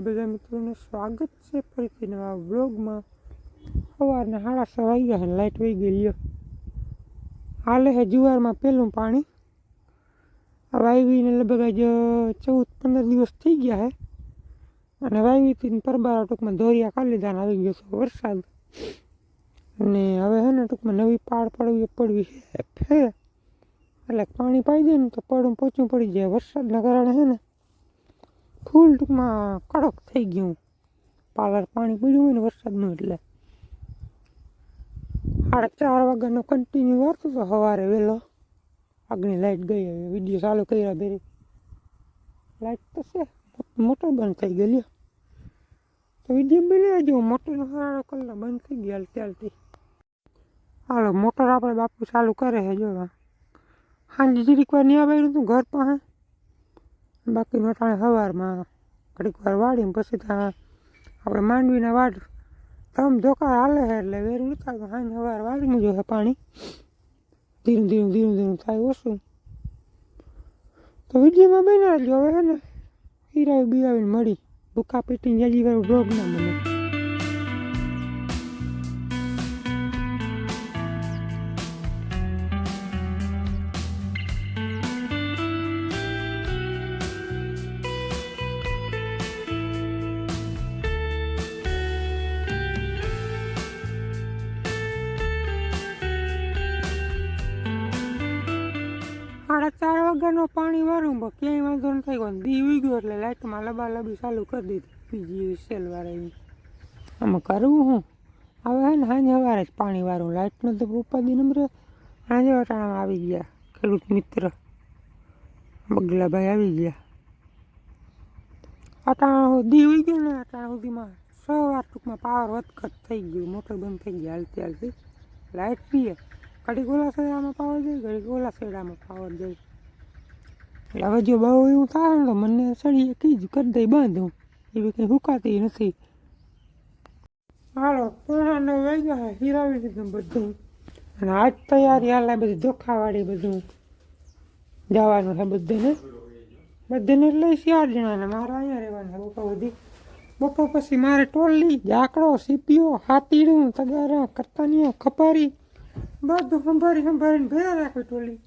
મુરલીધર બધા મિત્રોને સ્વાગત છે ફરીથી નવા વ્લોગમાં. સવારના સાડા છ ગયા લાઇટ વહી ગઈ હાલે હે જુવારમાં પહેલું પાણી. વાવીને લગભગ આજ ચૌદ પંદર દિવસ થઈ ગયા હે અને વાવીથી પરબારા ટૂંકમાં ધોરિયા કાઢી લીધા આવી ગયો છે વરસાદ. અને હવે હે ને ટૂંકમાં નવી પાડ પડવી પડવી છે એટલે પાણી પાઈ દે ને તો પડું પોચું પડી જાય. વરસાદના કારણે હે ને ફૂલ ટૂંકમાં કડક થઈ ગયું. પાલર પાણી પીડ્યું હોય ને વરસાદનું એટલે. સાડા ચાર વાગ્યાનો કન્ટિન્યુ વારતો હતો સવારે વહેલો. આગની લાઇટ ગઈ હવે વીડિયો ચાલુ કર્યા બેરી લાઇટ તો છે મોટર બંધ થઈ ગયેલી તો વીડિયો બની જો મોટરનો સારો કલર બંધ થઈ ગયા હાલતી હાલો, મોટર આપણે બાપુ ચાલુ કરે છે જો સાંજે જરીક વાર નહીં આવ્યું હતું ઘર પાસે. બાકી નટાણે સવારમાં ઘડીક વાર વાળીને પછી ત્યાં આપણે માંડવીના વાડ તમ ધોકા હાલે છે એટલે વેરું આવતું સાંજ સવાર વાળી મૂજો છે પાણી. ધીરું ધીરું ધીરું ધીરું થાય ઓછું. તો વિડીયોમાં બન્યા હવે છે ને. હીરાવી બીરાવીને મળી. ભૂખા પીટીને જાજી વાર રોગ ના મને ચાર પાણી વાળું પણ ક્યાંય વાંધો ન થઈ ગયો દી ગયો એટલે લાઇટમાં લબા લબી ચાલુ કરી દીધી, બીજી સેલ વાળાની આમાં કરવું હું? હવે હે ને સાંજે સવારે જ પાણી વાળું લાઇટનો તો ઉપાધિ નંબર સાંજે વટાણામાં આવી ગયા, ખેડૂત મિત્ર. બગલાભાઈ આવી ગયા. અટાણા દી ઉઈ ગયો ને, અટાણા સુધીમાં સવાર ટૂંકમાં પાવર વધઘટ થઈ ગયું, મોટર બંધ થઈ ગયા હાલતી હાલતી. લાઇટ પીએ. ઘડીક ઓલા સડામાં પાવર જાય, ઘડીક ઓલા સડામાં પાવર જાય. એટલે હવે જો બહુ એવું થાય તો મને સળીએ કીજ કરી દઈ બંધ. એવી કંઈ હુકાતી નથી. હાલો પૂર્ણનો નવ વાગ્યા છે હિરાવી દીધું બધું. અને આજ તૈયારી હાલે બધી ધોખાવાળી બધું. જવાનું છે બધાને. બધાને એટલે ચાર જણાને મારે અહીંયા રહેવાનું છે બપોર બધી બપોર પછી મારે ટોલી ઝાકડો, સીપીઓ, હાથીડું, તગારા, કરતાનીઓ, ખપારી. બધું સંભારી સંભાળીને ભેરા રાખવી ટોલી.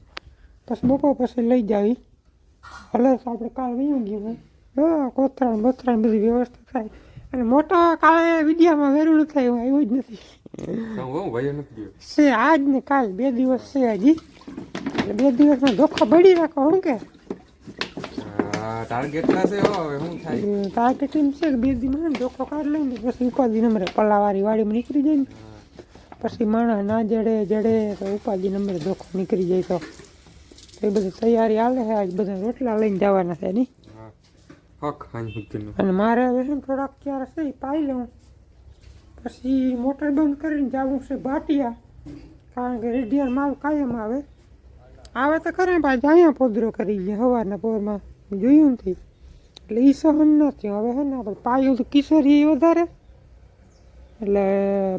પછી બપોર પછી લઈ જાવી. ભલે તો આપણે કાલ વયું ગયું હા કોતરાણ બોતરાણ બધી વ્યવસ્થા થાય. અને મોટા કાળે વિડીયામાં વેરું થાય એવું આવ્યું જ નથી. છે આજ ને કાલ બે દિવસ છે હજી. બે દિવસમાં ધોખો ભરી રાખો શું કે? ટાર્ગેટ ના છે હવે શું થાય? ટાર્ગેટ એમ છે કે બે ને ધોખો કાઢ લઈને પછી ઉપાધિ નંબરે પલાવારી વાડીમાં નીકળી જાય ને. પછી માણસ ના જડે જડે તો ઉપાધિ નંબરે ધોખો નીકળી જાય તો. તો એ બધી તૈયારી હાલે છે. આજ બધા રોટલા લઈને જવાના છે નહીં? હા. અને મારે હવે થોડાક ક્યારે છે એ પાઈ લઉં. પછી મોટર બંધ કરીને જવું છે ભાટિયા કારણ કે રેડિયર માલ કાયમ આવે. આવે તો ખરે પાછા અહીંયા પોદરો કરી ગયા સવારના પોરમાં. જોયું નથી. એટલે એ સહન નથી હવે છે ને આપણે પાયું તો કિશોરી વધારે. એટલે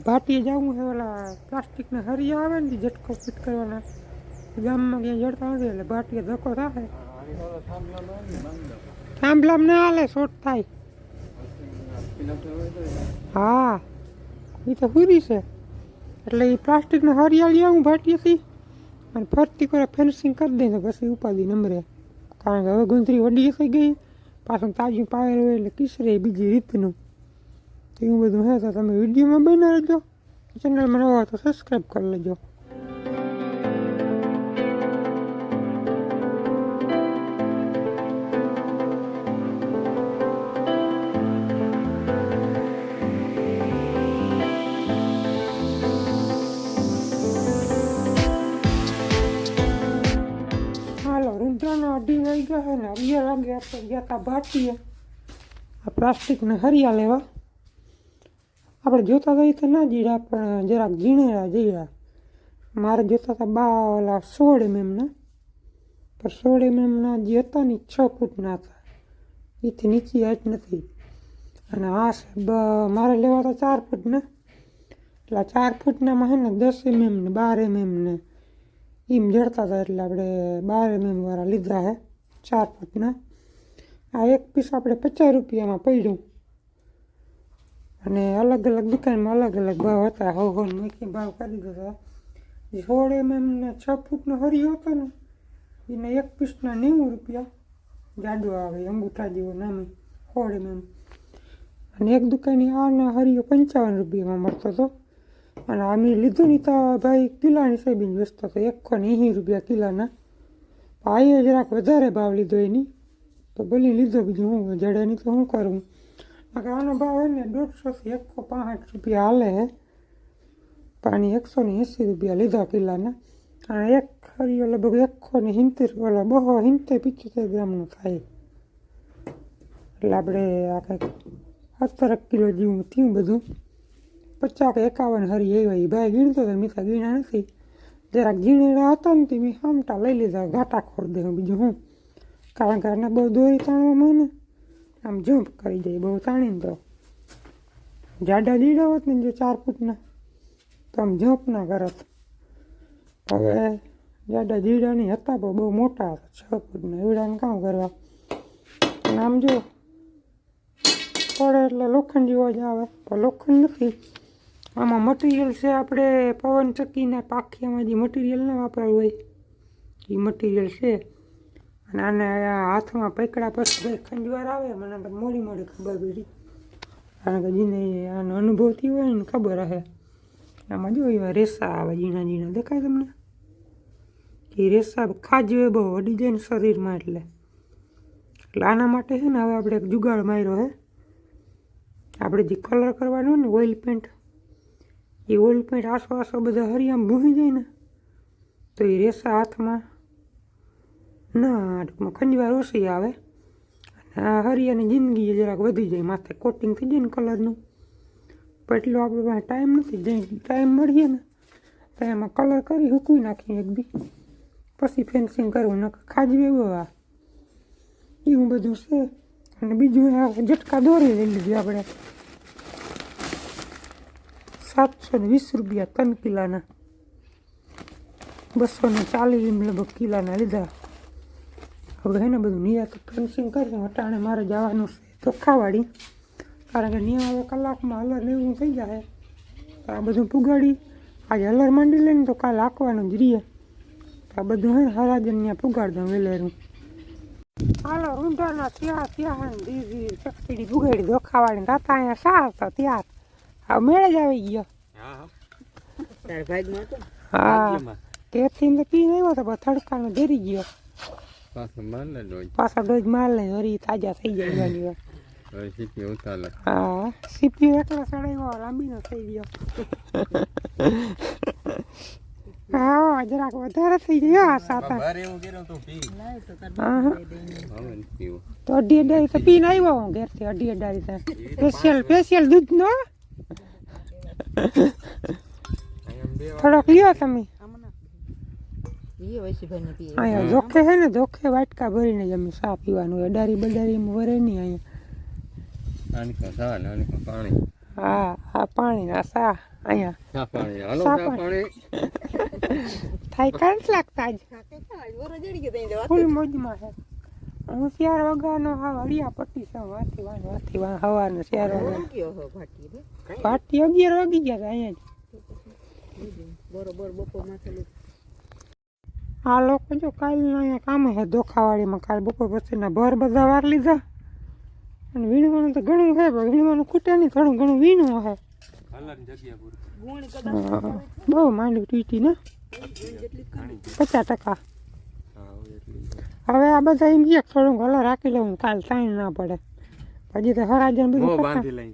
ભાટીએ જવું છે ઓલા પ્લાસ્ટિકના હરિયા આવે ને ઝટકો ફિટ કરવાના. ગામમાં ક્યાંય જડતા નથી એટલે ભાટીએ ધક્કો થાય. થાંભલામ ના હાલે, શોર્ટ થાય. હા એ તો પૂરી છે. એટલે એ પ્લાસ્ટિકના હરિયાળી આવું ભાટીએથી અને ફરતી કરે ફેન્સિંગ કરી દઈને પછી ઉપાધી નંબરે કારણ કે હવે ગુંદરી વડી થઈ ગઈ, પાછું તાજું પાયર હોય એટલે કિસરે બીજી રીતનું. તો એવું બધું હે તો તમે વિડીયોમાં બના રહેજો ચેનલમાં નવા તો સબસ્ક્રાઈબ કરી લેજો. આપણે ગયા હતા આ પ્લાસ્ટિકને હરિયા લેવા. આપણે જોતા હતા તો ના જીડા, પણ જરાક ઝીણેરા જીડા. મારે જોતા હતા બા ઓલા સોળ એમએમના પણ સોળ એમએમના જે હતા ને છ ફૂટના હતા. એથી નીચી હાઈટ નથી. અને આ મારે લેવા હતા ચાર ફૂટના એટલે ચાર ફૂટનામાં છે ને દસ એમએમ ને બાર એમએમ ને એમ જડતા હતા એટલે આપણે બાર એમએમ વાળા લીધા છે ચાર ફૂટના આ એક પીસ આપણે પચાસ રૂપિયામાં પડ્યું. અને અલગ અલગ દુકાનમાં અલગ અલગ ભાવ હતા. હો હો મેકી ભાવ કરી દીધા સોળ એમ ને છ ફૂટનો હરિયો હતો ને, એને એક પીસના નેવું રૂપિયા જાડો આવે, અંગૂઠા જેવો નામે સોળ એમએમ અને એક દુકાને આના હરિયો પંચાવન રૂપિયામાં મળતો હતો. અને આ મેં લીધું ને તો ભાઈ કિલ્લાની સાહેબીને વેચતો હતો. એકસો ને એંસી રૂપિયા કિલ્લાના આ જરાક વધારે ભાવ લીધો એની. તો બોલી લીધો બીજું હું જડે નહીં તો શું કરું? નકર આનો ભાવ હે ને દોઢસોથી એકસો પાંસઠ રૂપિયા હાલે. હે પાણી એકસો ને એંસી રૂપિયા લીધા કિલ્લાના. અને એક હરિયો લગભગ એકસો ને સિત્તેર ઓલો બહો સિત્તેર પિચોતેર ગ્રામનું થાય. એટલે આપણે આ કંઈક સત્તર કિલો જેવું થયું બધું. પચાસ કે એકાવન હરી એવા એ ભાઈ ગીણતો હતો મેં તો ગીણા નથી. જરાક ઝીણેડા હતા ને તે મેં હામટા લઈ લીધા, ઘાટા ખોર દે બીજું હું. કારણ કે આને બહુ દોરી તાણવામાં ને આમ જમ્પ કરી જાય બહુ તાણીને તો જાડા દીડા હોત ને જો ચાર ફૂટના, તો આમ જમ્પ ના કરત. હવે જાડા જીડાની હતા પણ બહુ મોટા હતા, છ ફૂટના. એવડાને કામ કરવા? અને આમ જો, પડે એટલે લોખંડ જેવો જ આવે, પણ લોખંડ નથી. આમાં મટીરિયલ છે આપણે પવન ચક્કીના પાખિયામાં જે મટીરિયલ ના વાપરાયું હોય, એ મટીરિયલ છે. અને આને હાથમાં પકડા પછી ભાઈ ખંજવાર આવે, મને તો મોડી મોડી ખબર પડી. કારણ કે જીને આનો અનુભવ થયો હોય ને ખબર હશે આમાં જો એવા રેસા આવે ઝીણા ઝીણા દેખાય તમને? એ રેસા ખાજવે બહુ અડી જાય ને શરીરમાં એટલે. એટલે આના માટે છે ને હવે આપણે એક જુગાડ માર્યો હે. આપણે જે કલર કરવાનો હોય ને ઓઇલ પેન્ટ એ ઓઇલ પેન્ટ આસો આસો બધા હરિયામ ભૂહી જાય ને, તો એ રેસા હાથમાં ના, ટૂંકમાં ખંજવાર ઓછી આવે. અને આ હરિયાની જિંદગી જરાક વધી જાય. માથે કોટિંગ થઈ જાય ને કલરનું પણ એટલો આપણે પાસે ટાઈમ નથી. જે ટાઈમ મળીએ ને તો એમાં કલર કરી હૂકવી નાખીએ એક બી. પછી ફેન્સિંગ કરવું, નકર ખાજવે આ એવું બધું છે. અને બીજું ઝટકા દોરી લઈ લીધી આપણે. સાતસો ને વીસ રૂપિયા ત્રણ કિલાના. બસો ને ચાલીસ લગભગ કિલાના લીધા. હવે એને બધું નિયા તો ફેન્સિંગ કરી અટાણે મારે જવાનું છે ચોખ્ખાવાળી કારણ કે નિયા હવે કલાકમાં હલર એવું થઈ જાય. આ બધું પુગાડી. આજે હલર માંડી લઈને તો કાલ આંકવાનું જ રહીએ આ બધું હે હરાજન ત્યાં પુગાડ દઉં વેલેરું. હાલો રૂંઢાના ત્યાં ત્યાં દીદી ચકડી પુગાડી ધોખાવાળી. તાતા અહીંયા સાર તો ત્યાં હા મેળે જ આવી ગયો. હા તેથી ને? પી આવ્યો તો તડકાનો ધરી ગયો. પાછો ડોજ માર લે વળી તાજા થઈ જાય એવાની વાર. હવે શીખી ઉતાલે. હા સીપી એકલો ચડાવ્યો લાંબીનો થઈ ગયો. હા જરાક વધારે થઈ ગયો. આ સાતા તું અઢી અઢારી તો પીને આવ્યો હું ઘેરથી અઢી અઢારી તો સ્પેશિયલ સ્પેશિયલ દૂધનો થોડોક લ્યો તમે આમાં નાખ દે. ઈ વૈશીભાઈને પીએ. અહીંયા જોખે છે ને જોખે વાટકા ભરીને જ અમે ચા પીવાનું હોય અડારી બડારી એમ વરે નહીં અહીંયા આનકો સા ને આનકો પાણી. હા આ પાણી ના સા અહીંયા સા પાણી. હાલો સા સા પાણી. થાય કાંઈ લાગતા જ ફૂલ મોજમાં છે હું શિયાર વગાનો હા અડિયા પટ્ટી છે વાથી વાન વાથી વાન હવાનો શિયાર હો ભાટી. અગિયાર વાગી ગયા હતા અહીંયા જ બરોબર બપોર માથે. આ લોકો જો કાલના અહીંયા કામ છે ધોખાવાળીમાં કાલ બપોર પછીના ભર બધા વાર લીધા. અને વીણવાનું તો ઘણું છે પણ વીણવાનું ખૂટે નહીં થોડું ઘણું વીણું છે. બહુ માંડવી ટીટી ને. પચાસ ટકા. હવે આ બધા એમ કે થોડું કલર રાખી લઉં કાલ તાણ ના પડે. પછી તો હરાજન બધું લઈ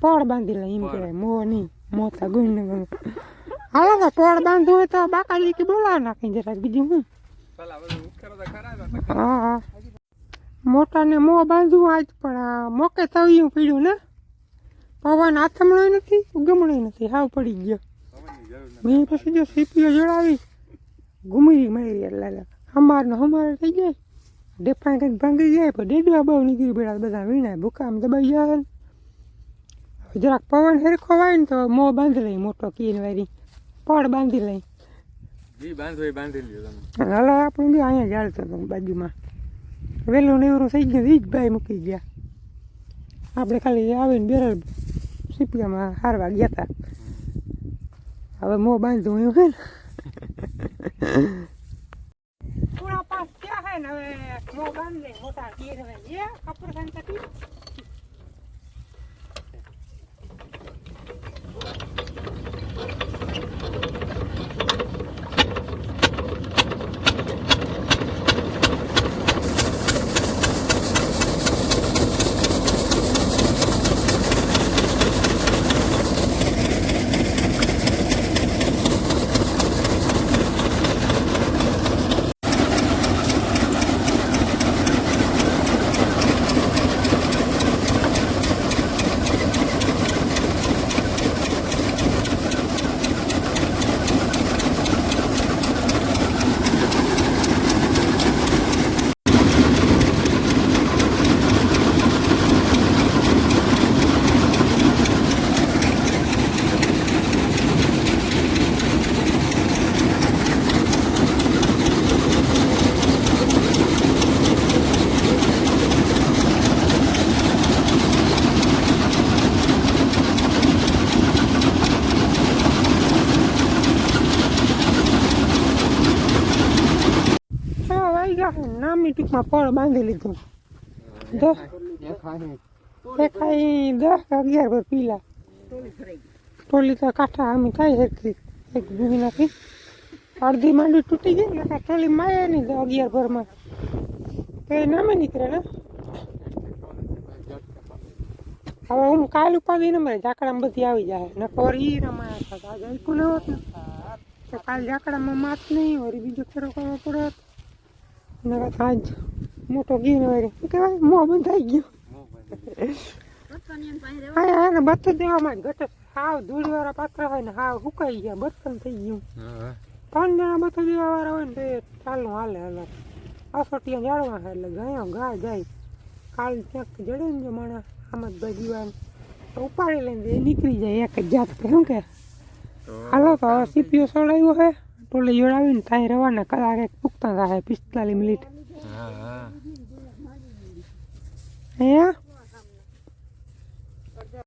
પડ બાંધી લે એમ કહેવાય. મોં નહીં મોતા ગુણ. ને હાલો તો પડ બાંધવું હોય તો બાકાજી કે બોલાવ નાખી જરાક બીજું હું. હા હા. મોટાને મોં બાંધવું આજ પણ મોકે તવિયું પીડ્યું ને? પવન આથમણો નથી ઉગમણો નથી હાવ પડી ગયો. મેં પછી જો સીપીઓ જડાવી ઘૂમરી મારી એટલે હમારનો હમાર થઈ જાય ડેફા કંઈક ભાંગી જાય પણ ડેડવા બહુ નીકળી પડ્યા બધા વીણા ભૂકામ દબાઈ હવે જરાક પવન સરખો વાય ને તો મોં બાંધી લઈ મોટો કીન વારી. પડ બાંધી લઈ. જી બાંધો એ બાંધી લ્યો તમે. આપણું બી અહીંયા ચાલતો હતો બાજુમાં. વહેલું નેવરું થઈ ગયું જ ભાઈ મૂકી ગયા. આપણે ખાલી આવીને બેરલ સીપિયામાં હારવા ગયા હતા હવે મોં બાંધવું એવું હે ને. પૂરા પાસ ક્યાં હે ને હવે મોં બાંધી મોટા તીર હવે એ કપૂર ખાન તકી છ વાગ્યા છે નામની ટૂંકમાં ફળ બાંધી લીધું. દસ એ દસ અગિયાર પર પીલા. ટોલી તો કાંઠા આમી થાય એક ડૂબી નાખી. અડધી માંડી તૂટી ગઈ ને ટોલી માયા નહીં તો અગિયાર ભરમાં. તો એ નામે નીકળે ને. હવે હું કાલ ઉપાડી ને મારે ઝાકડામાં બધી આવી જાય. ને ફોર ઈ રમાયા હતા આજે ન હોત ને. તો કાલ ઝાકડામાં માત નહીં, વળી બીજો ફેરો કરવો પડત ને આજ મોટો ગીન વળી શું કહેવાય મોં ગયો એમ પાસે રહેવા હા હા ને બર્તન દેવામાં ઘટે હાવ ધૂળવાળા પાત્ર હોય ને હાવ સુકાઈ ગયા બતન થઈ ગયું ત્રણ જણા બર્તન દેવાવાળા હોય ને તો એ ચાલુ હાલે હાલે અસોટિયા જાળવા છે એટલે ગાયો ગા જાય કાલ ક્યાંક જડે ને જો માણસ આમ જ ભાઈ તો ઉપાડી લઈને એ નીકળી જાય એક જ જાત શું કે હાલો તો હવે સીપીઓ સોડાવ્યો છે ટોલે જોડાવીને થાય રવાના કલાક એક પૂગતા થાય પિસ્તાલીસ મિનિટ હા હા અહીંયા